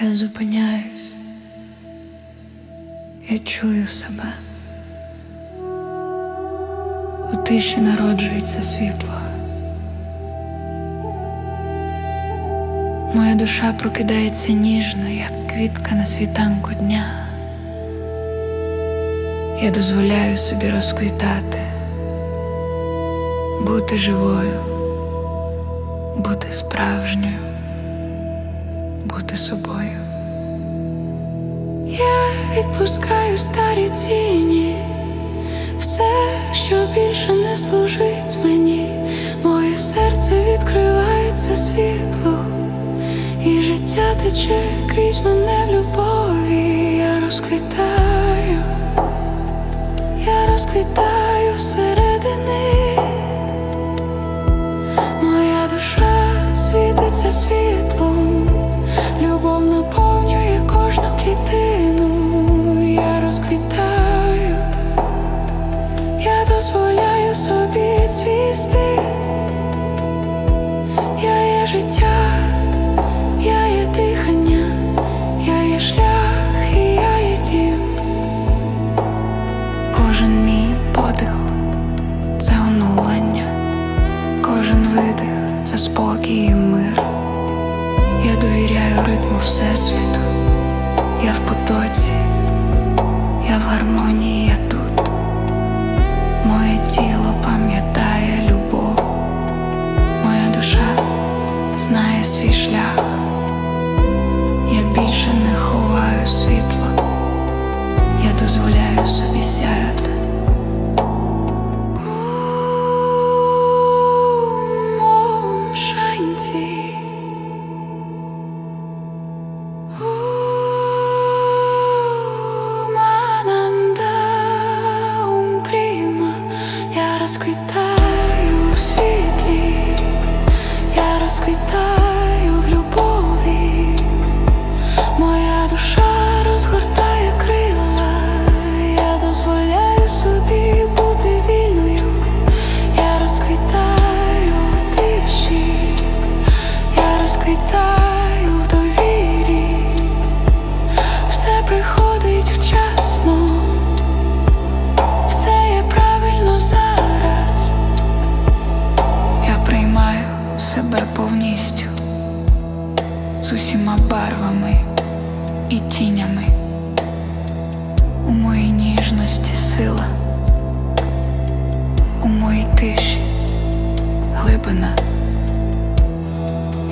Я зупиняюсь, я чую себе. У тиші народжується світло. Моя душа прокидається ніжно, як квітка на світанку дня. Я дозволяю собі розквітати, бути живою, бути справжньою, бути собою. Я відпускаю старі тіні, все, що більше не служить мені, моє серце відкривається світлу, і життя тече крізь мене в любові. Я розквітаю, я розквітаю середини, моя душа світиться світлом, життя, я є дихання, я є шлях, і я є дім. Кожен мій подих це оновлення, кожен видих це спокій і мир. Я довіряю ритму Всесвіту, я в потоці, я в гармонії, я себе повністю з усіма барвами і тінями. У моїй ніжності сила, у моїй тиші глибина.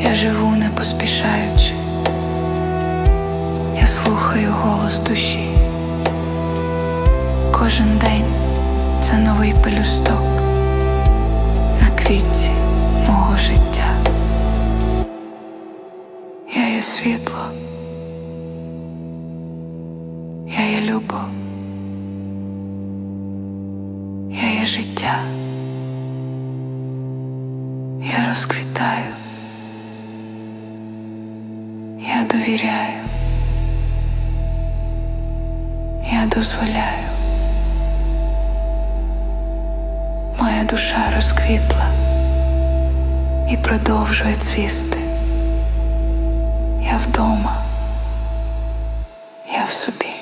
Я живу не поспішаючи. Я слухаю голос душі. Кожен день це новий пелюсток на квітці мого життя. Я є світло, я є любов, я є життя. Я розквітаю, я довіряю. Я дозволяю. Моя душа розквітла і продовжує цвісти. Я вдома, я в собі.